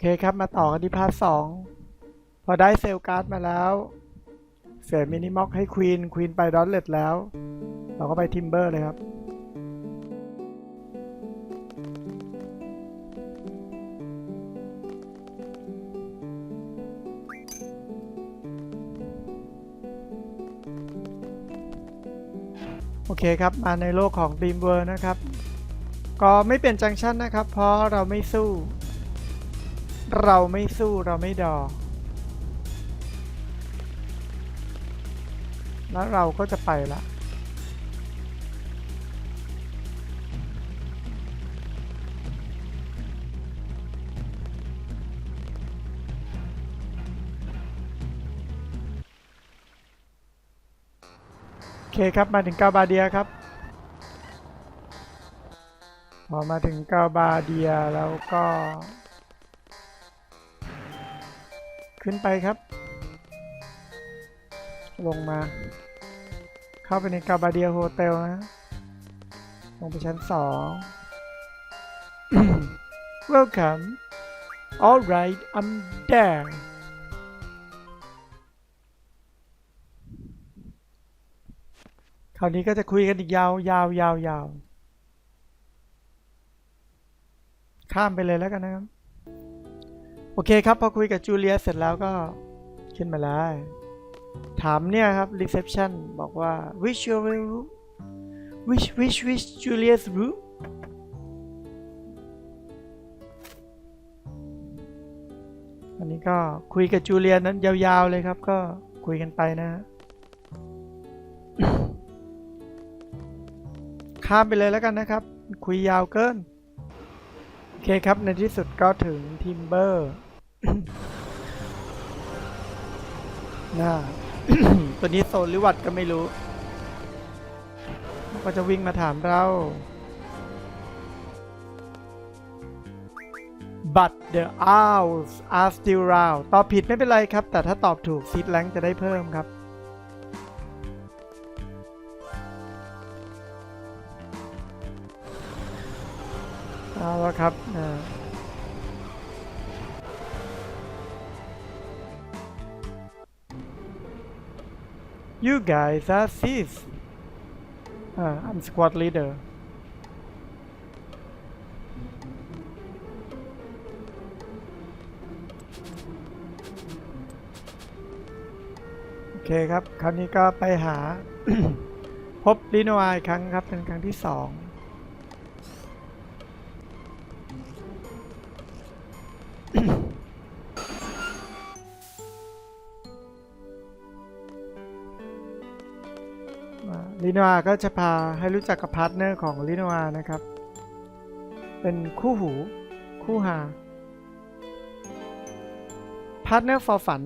เคครับมาต่อกันที่พาร์ทสองพอได้เซลล์การ์ดมาแล้ว เสียมินิม็อกให้ควีนควีนไปดอตเลตแล้ว เราก็ไปทิมเบอร์เลยครับ โอเคครับมาในโลกของ Dream World นะครับ ก็ไม่เปลี่ยนจังชันนะครับ เพราะเราไม่สู้ เราไม่สู้เราไม่ดอ แล้วเราก็จะไปละโอเคครับ มาถึงกาบาเดียครับ พอมาถึงกาบาเดียแล้วก็ ขึ้นไปครับ ลงมา เข้าไปในกาบาเดียโฮเทลนะ ลงไปชั้นสอง Welcome Alright I'm there คราวนี้ก็จะคุยกันอีกยาวยาวยาวยาวข้ามไปเลยแล้วกันนะครับ โอเคครับ พอคุยกับจูเลียเสร็จแล้วก็ขึ้นมาเลยถามเนี่ยครับ reception บอกว่า which your room which which which Julia's room อันนี้ก็คุยกับจูเลียนั้นยาวๆเลยครับ ก็คุยกันไปนะฮะข้ามไปเลยแล้วกันนะครับ คุยยาวเกิน โอเคครับ ในที่สุดก็ถึงทิมเบอร์ น่า ตัวนี้โซนหรือวัดก็ไม่รู้ ก็จะวิ่งมาถามเรา but the owls are still round ตอบผิดไม่เป็นไรครับ แต่ถ้าตอบถูกซีดแลงจะได้เพิ่มครับ เอาละครับอ่า You guys are sis. Uh, I'm squad leader. โอเคครับ คราวนี้ก็ไปหา พบลิโนอาอีกครั้งครับ เป็นครั้งที่สอง ลิโนวาก็จะพาให้รู้จักกับพาร์ทเนอร์ของลิโนวานะครับ เป็นคู่หู คู่หาพาร์ทเนอร์ฟอร์ฝัน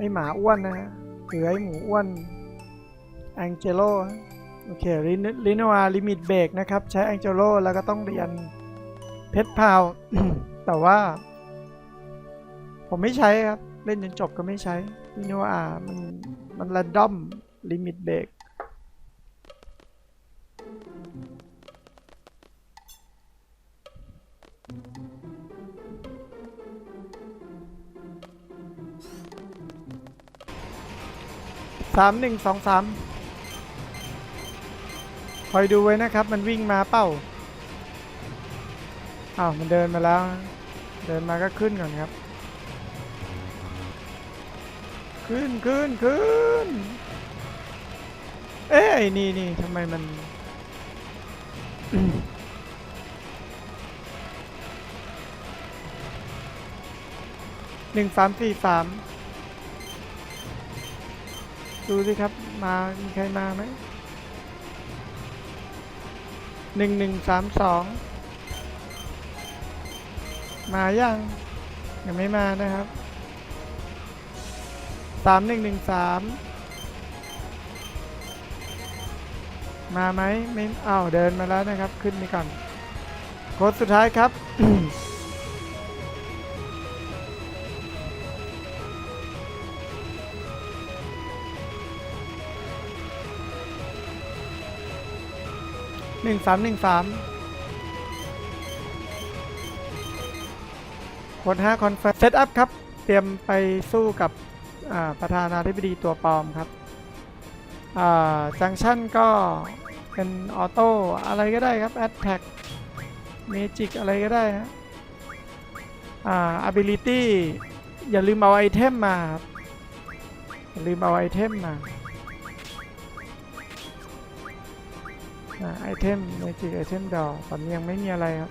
ไอหมาอ้วนนะฮะหรือไอหมูอ้วนแองเจโลโอเคลิโนอาลิมิตเบรกนะครับ ใช้แองเจโลแล้วก็ต้องเรียนเพชรพาว แต่ว่า ผมไม่ใช้ครับ เล่นจนจบก็ไม่ใช้ลิโนอามันมันรันดอมลิมิตเบรก สามหนึ่งสองสามคอยดูไว้นะครับ มันวิ่งมาเป้าอ้าวมันเดินมาแล้ว เดินมาก็ขึ้นก่อนครับ ขึ้นขึ้นขึ้นเอ้ยนี่นี่ทำไมมันหนึ่งสามสี่สาม ดูสิครับ มา มีใครมาไหมหนึ่งหนึ่งสามสอง มายัง ยังไม่มานะครับ สามหนึ่งหนึ่งสาม มาไหมไม่อ้าวเดินมาแล้วนะครับ ขึ้นไปก่อนโค้ดสุดท้ายครับ นึ่งสามหนึ่งสามโค้ดห้าคอนเฟิร์มเซตอัพครับ เตรียมไปสู้กับประธานาธิบดีตัวปลอมครับจังชั่นก็เป็นออโต้อะไรก็ได้ครับแอดแท็กเมจิกอะไรก็ได้ฮะอ่า ability อย่าลืมเอาไอเทมมาครับอย่าลืมเอาไอเทมมา ไอเทมเมจิกไอเทมดอตอนนี้ยังไม่มีอะไรครับ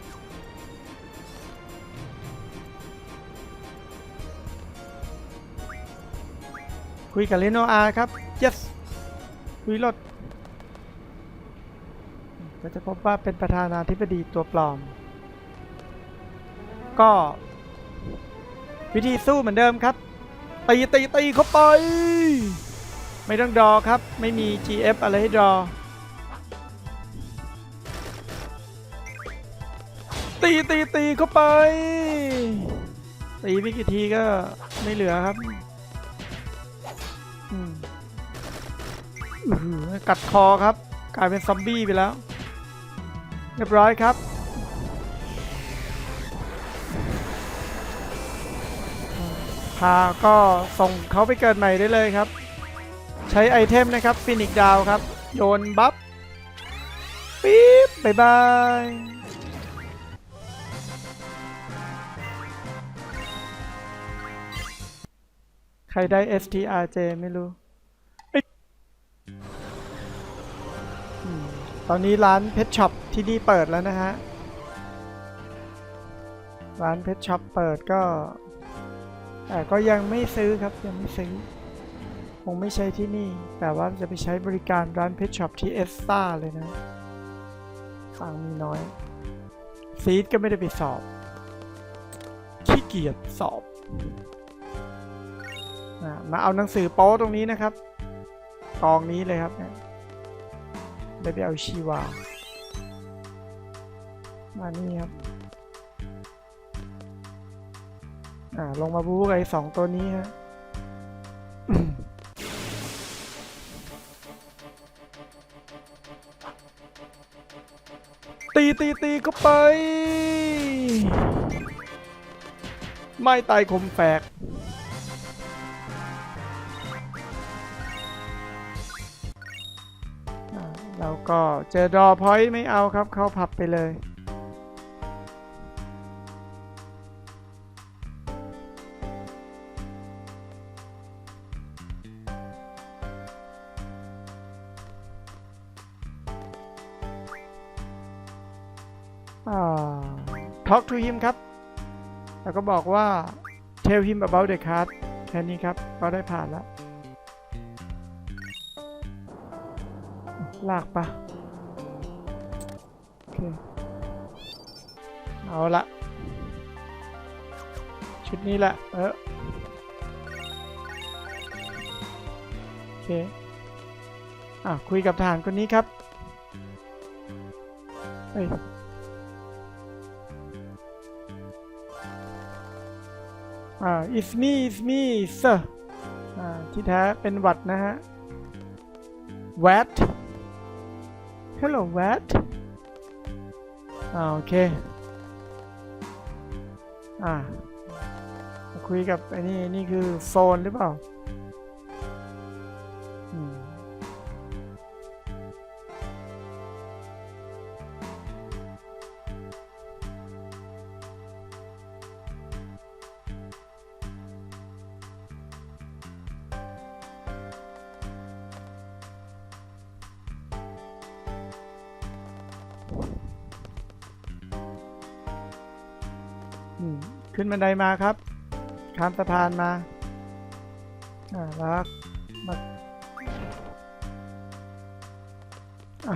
คุยกับเลโนอาครับ yes คุยรถก็จะพบว่าเป็นประธานาธิบดีตัวปลอม ก็ วิธีสู้เหมือนเดิมครับ ตีตีตีเข้าไป ไม่ต้องดอครับ ไม่มี GF อะไรให้ดอ ตีตีตีเข้าไป ตีไม่กี่ทีก็ไม่เหลือครับกัดคอครับ กลายเป็นซอมบี้ไปแล้ว เรียบร้อยครับพาก็ส่งเขาไปเกิดใหม่ได้เลยครับ ใช้ไอเทมนะครับฟินิกดาวครับ โยนบัฟ ปี๊บ บ๊ายบาย ใครได้ STRJ ไม่รู้เอ้ยอืมตอนนี้ร้านเพชช็อปที่นี่เปิดแล้วนะฮะ ร้านเพชช็อปเปิดก็แต่ก็ยังไม่ซื้อครับยังไม่ซื้อ คงไม่ใช่ที่นี่ แต่ว่าจะไปใช้บริการร้านเพชช็อปที่เอสตาเลยนะฟังมีน้อย ซีดก็ไม่ได้ไปสอบ ขี้เกียจสอบอะ มาเอาหนังสือโป๊ตรงนี้นะครับกองนี้เลยครับได้ไปเอาชีวา มานี่ครับอ่าลงมาบู๊กับไอ้สองตัวนี้ฮะตีตีตีเข้าไป ไม่ตายคมแฝก ก็เจอดรอพอยต์ไม่เอาครับ เข้าผับไปเลยอ่า talk to him ครับ แล้วก็บอกว่า tell him about the card แค่นี้ครับ ก็ได้ผ่านแล้ว ลากปะโอเค เอาละ ชุดนี้แหละ เออโอเค อะ คุยกับทหารคนนี้ครับ เฮ้ยอ่า it's me it's me sir อ่า ที่แท้เป็นหวัดนะฮะ what hello what อ่าโอเค อ่ามาคุยกับไอ้นี่นี่คือโซนหรือเปล่า บันไดมาครับ ข้ามสะพานมาอ่าแล้วมาอะ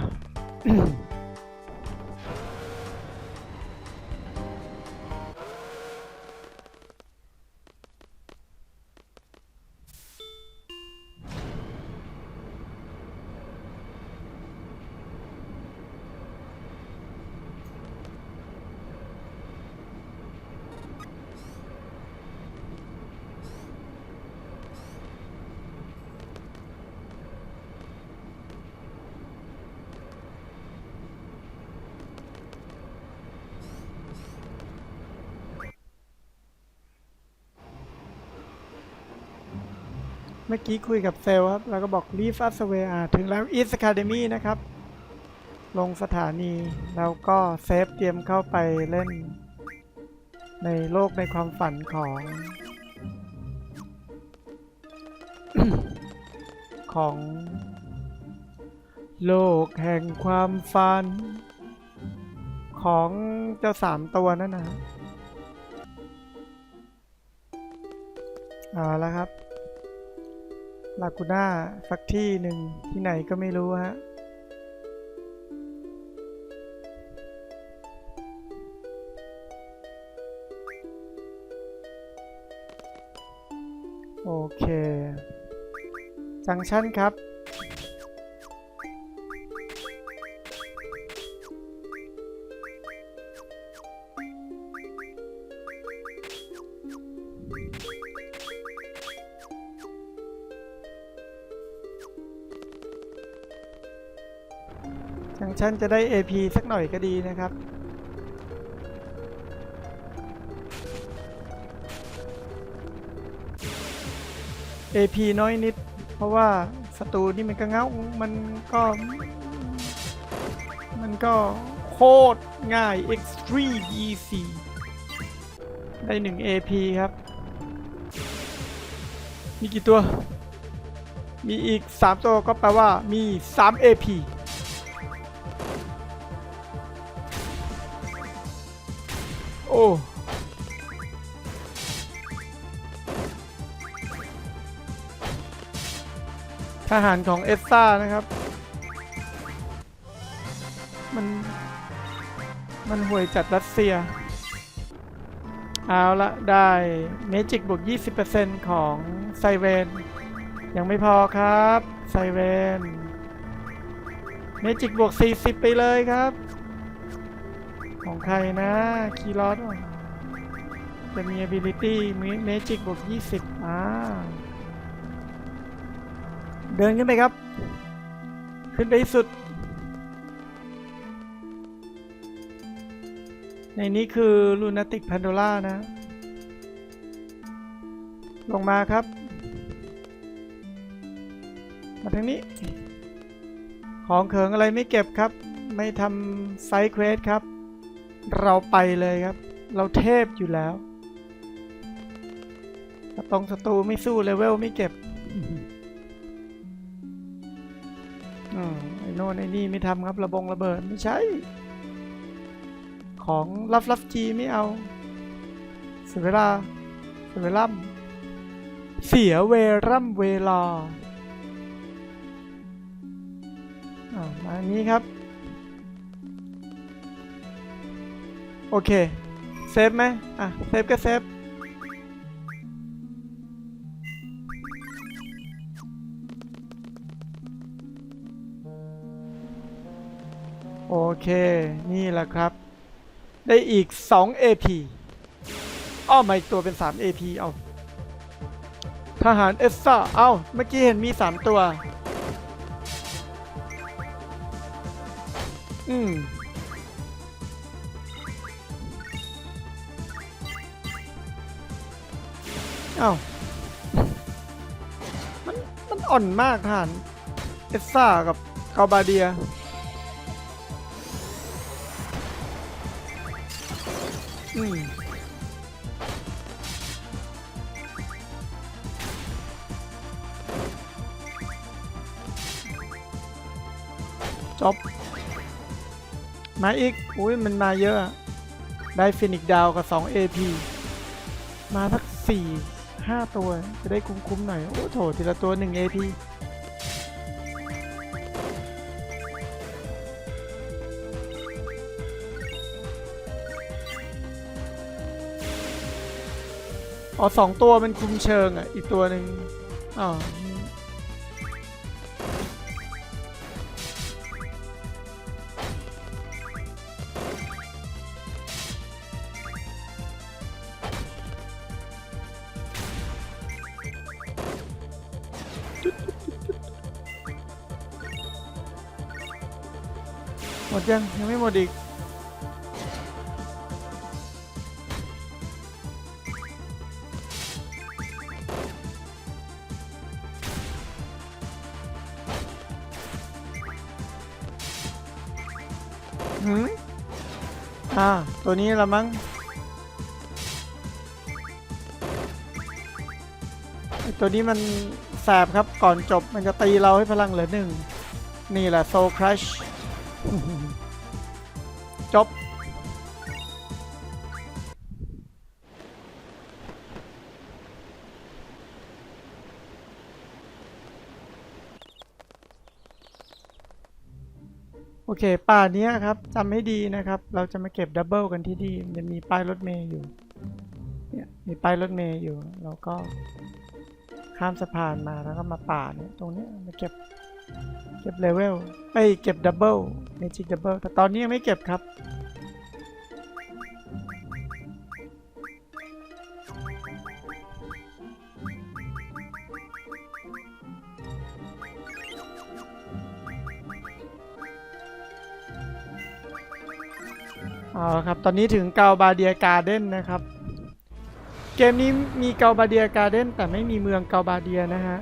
มื่อกี้คุยกับเซลครับ แล้วก็บอก leave us away อ่าถึงแล้ว East Academy นะครับ ลงสถานี แล้วก็เซฟเตรียมเข้าไปเล่น ในโลกในความฝันของ ของ โลกแห่งความฝัน ของเจ้าสามตัวนั่นนะเอาละครับ ลากูน่าสักที่หนึ่งที่ไหนก็ไม่รู้ฮะโอเค จังชั่นครับ ชั่นจะได้ AP สักหน่อยก็ดีนะครับ AP น้อยนิด เพราะว่าศัตรูนี่มันก็เงามันก็ มันก็โคตรง่าย extreme easy ได้หนึ่ง AP ครับ มีกี่ตัว มีอีก 3 ตัวก็แปลว่ามี 3 AP ทหารของเอสซ่านะครับ มัน มันห่วยจัดรัสเซีย เอาละได้เมจิกบวก 20%ของไซเวน ยังไม่พอครับ ไซเวน เมจิกบวก 40 ไปเลยครับ ของใครนะคีรอสจะมี ability เมจิกบวก20 อ่า เดินขึ้นไปครับ ขึ้นไปสุด ในนี้คือลูนาติก p พนโดล่านะ ลงมาครับ มาทางนี้ ของเขิงอะไรไม่เก็บครับ ไม่ทำไซด์เควสครับ เราไปเลยครับ เราเทพอยู่แล้วตรงศัตรูไม่สู้เลเวลไม่เก็บอไอ้โน่นไอ้นี่ไม่ทำครับ ระบงระเบิดไม่ใช่ ของลับลับจีไม่เอา เสียเวลา เสียเวล่ำเสียเวร่ำเวลาอ่ามาอันนี้ครับ โอเค เซฟไหมอะ เซฟก็เซฟ โอเค นี่แหละครับ ได้อีก 2 AP อ้อมาอีกตัวเป็น 3 AP เอา ทหารเอสซ่า เอาเมื่อกี้เห็นมี 3 ตัว อืม อามันมันอ่อนมากทหารเอสซ่ากับกาบาเดีย อืมจบมาอีก อุ้ยมันมาเยอะอะได้ฟินิกดาวกับ 2 AP มาทัก4 5 ตัว จะได้คุ้มๆหน่อย โอ้โถทีละตัว 1 AP อ๋อสองตัวมันคุมเชิงอะ อีกตัวหนึ่งอ๋อ หมดอีหืมอ่า ตัวนี้ละมั้งตัวนี้มันแสบครับก่อนจบมันจะตีเราให้พลังเหลือหนึ่ง นี่แหละโซครัช เค ป่าเนี้ยครับจำให้ดีนะครับ เราจะมาเก็บดับเบิลกันที่ดีมันจะมีป้ายรถเมย์อยู่เนี่ยมีป้ายรถเมย์อยู่เราก็ข้ามสะพานมาแล้วก็มาป่าเนี่ยตรงเนี้ยมาเก็บเก็บเลเวลไอ้ยเก็บดับเบิลเมจิกดับเบิลแต่ตอนนี้ยังไม่เก็บครับ เอาละครับ ตอนนี้ถึงเกาบาเดียการ์เด้นนะครับ เกมนี้มีเกาบาเดียการ์เด้นแต่ไม่มีเมืองเกาบาเดียนะฮะ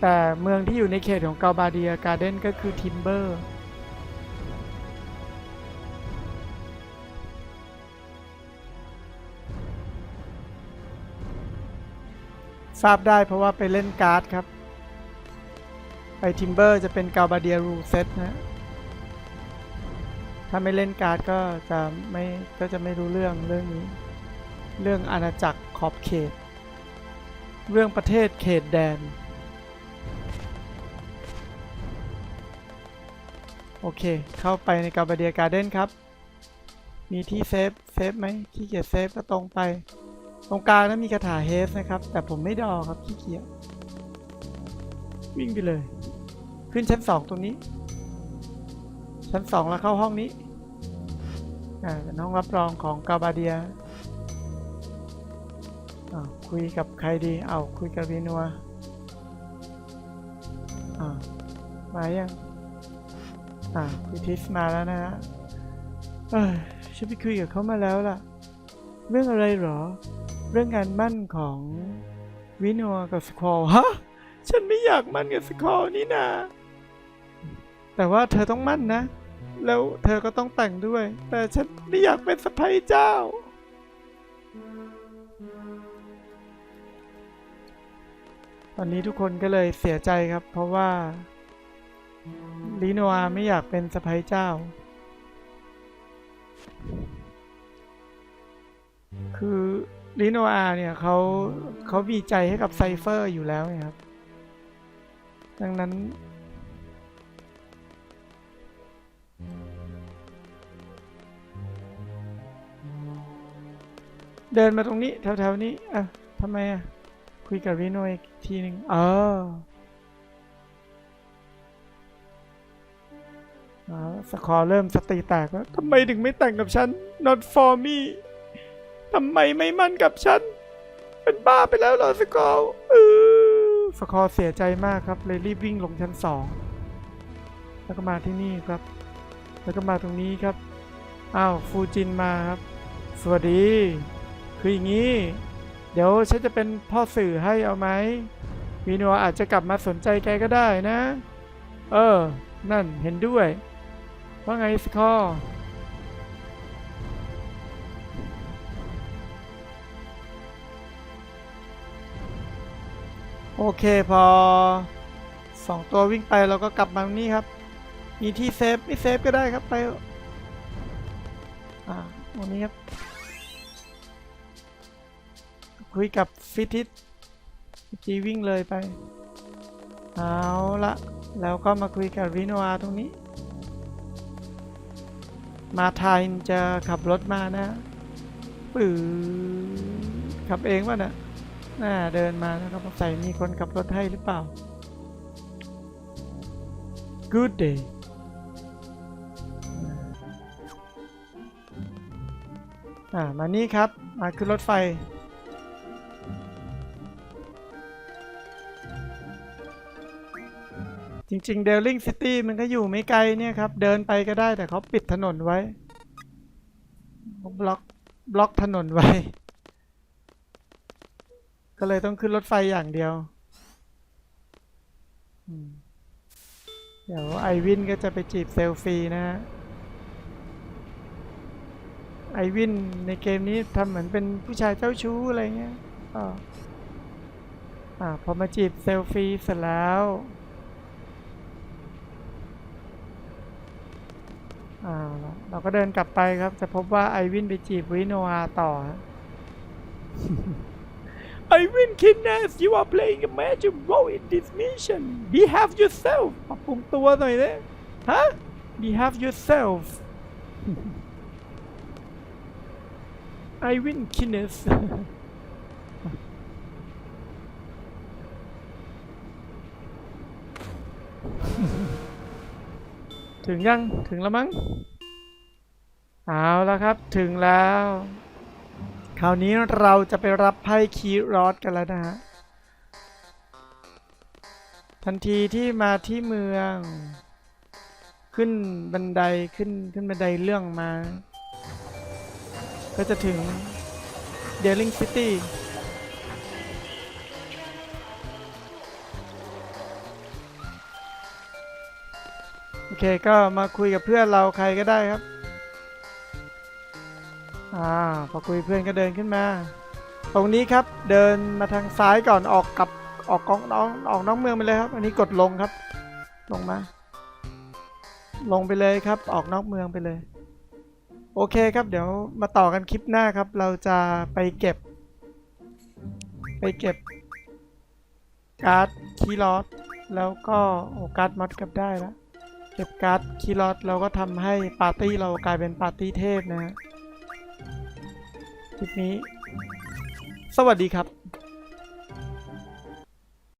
แต่เมืองที่อยู่ในเขตของเกาบาเดียการ์เด้นก็คือทิมเบอร์ทราบได้เพราะว่าไปเล่นการ์ดครับ ไปทิมเบอร์จะเป็นเกาบาเดียรูเซตนะ ถ้าไม่เล่นการ์ดก็จะไม่ก็จะไม่รู้เรื่องเรื่องนี้ เรื่องอาณาจักรขอบเขต เรื่องประเทศเขตแดน โอเค เข้าไปในกาบเดียการ์เด้นครับ มีที่เซฟ เซฟไหมขี้เกียจเซฟก็ตรงไป ตรงกลางนั้นมีคาถาเฮสนะครับ แต่ผมไม่ดอครับขี้เกียจวิ่งไปเลย ขึ้นชั้นสองตรงนี้ ชั้นสองแล้วเข้าห้องนี้อ่าเป็นห้องรับรองของกาบาเดียอ่าคุยกับใครดี เอาคุยกับวีนัวอ่ามายังอ่าคุยทิสมาแล้วนะฮะเอ้ยฉันไปคุยกับเขามาแล้วล่ะ เรื่องอะไรหรอ เรื่องงานมั่นของวินัวกับสควอลฮะ ฉันไม่อยากมั่นกับสควอลนี่นา แต่ว่าเธอต้องมั่นนะ แล้วเธอก็ต้องแต่งด้วย แต่ฉันไม่อยากเป็นสะใภ้เจ้า ตอนนี้ทุกคนก็เลยเสียใจครับ เพราะว่าลีโนอาไม่อยากเป็นสะใภ้เจ้า คือลีโนอาเนี่ยเขาเขามีใจให้กับไซเฟอร์อยู่แล้วไงครับ ดังนั้น เดินมาตรงนี้ แถวๆนี้อะทำไมอะ คุยกับรีโนอีกทีหนึ่งเออสคอเริ่มสติแตกแล้วทำไมถึงไม่แต่งกับฉัน not for me ทำไมไม่มั่นกับฉัน เป็นบ้าไปแล้วเหรอสกอเออสกอเสียใจมากครับ เลยรีบวิ่งลงชั้นสอง แล้วก็มาที่นี่ครับ แล้วก็มาตรงนี้ครับ อ้าว ฟูจินมาครับ สวัสดี คืออย่างนี้ เดี๋ยวฉันจะเป็นพ่อสื่อให้เอาไหมวีนัวอาจจะกลับมาสนใจแกก็ได้นะ เออ นั่นเห็นด้วย ว่าไงสคอร์โอเคพอสองตัววิ่งไปเราก็กลับมาตรงนี้ครับ มีที่เซฟไม่เซฟก็ได้ครับไปอะอ่าตรงนี้ครับ คุยกับฟิติสจีวิ่งเลยไป เอาละแล้วก็มาคุยกับริโนอาตรงนี้ มาทายจะขับรถมานะปือขับเองวะนะน่าเดินมาแล้วก็ใส่มีคนขับรถให้หรือเปล่า Good day อ่ามานี่ครับ มาขึ้นรถไฟ จริง ๆ เดลลิงซิตี้มันก็อยู่ไม่ไกลเนี่ยครับ เดินไปก็ได้แต่เขาปิดถนนไว้บล็อกบล็อกถนนไว้ ก็เลยต้องขึ้นรถไฟอย่างเดียว เดี๋ยวไอวินก็จะไปจีบเซลฟี่นะฮะไอวินในเกมนี้ทำเหมือนเป็นผู้ชายเจ้าชู้อะไรเงี้ยอ่าพอมาจีบเซลฟี่เสร็จแล้วอ่า เราก็เดินกลับไปครับ จะพบว่าไอวินไปจีบวิโนอาต่อฮะ Ivan Kidnas you are playing a major role in this mission behave yourself ปรับปรุงตัวหน่อยเลยฮะ behave yourself Ivan Kidnas ถึงยังถึงแล้วมั้งเอาแล้วครับถึงแล้ว คราวนี้เราจะไปรับไพ่คีรอสกันแล้วนะฮะทันทีที่มาที่เมือง ขึ้นบันไดขึ้นขึ้นบันไดเรื่องมา ก็จะถึงเดลิงซิตี้ โอเคก็มาคุยกับเพื่อนเราใครก็ได้ครับ อ่าพอคุยเพื่อนก็เดินขึ้นมา ตรงนี้ครับเดินมาทางซ้ายก่อนออกกับออกกองน้องออกน้องเมืองไปเลยครับ อันนี้กดลงครับ ลงมา ลงไปเลยครับ ออกนอกเมืองไปเลย โอเคครับ เดี๋ยวมาต่อกันคลิปหน้าครับ เราจะไปเก็บ ไปเก็บ การ์ดคีย์ลอสแล้วก็โอการ์ดมอดกับได้แล้ว เก็บการ์ดคีรอดเราก็ทำให้ปาร์ตี้เรากลายเป็นปาร์ตี้เทพนะฮะคลิปนี้ สวัสดีครับ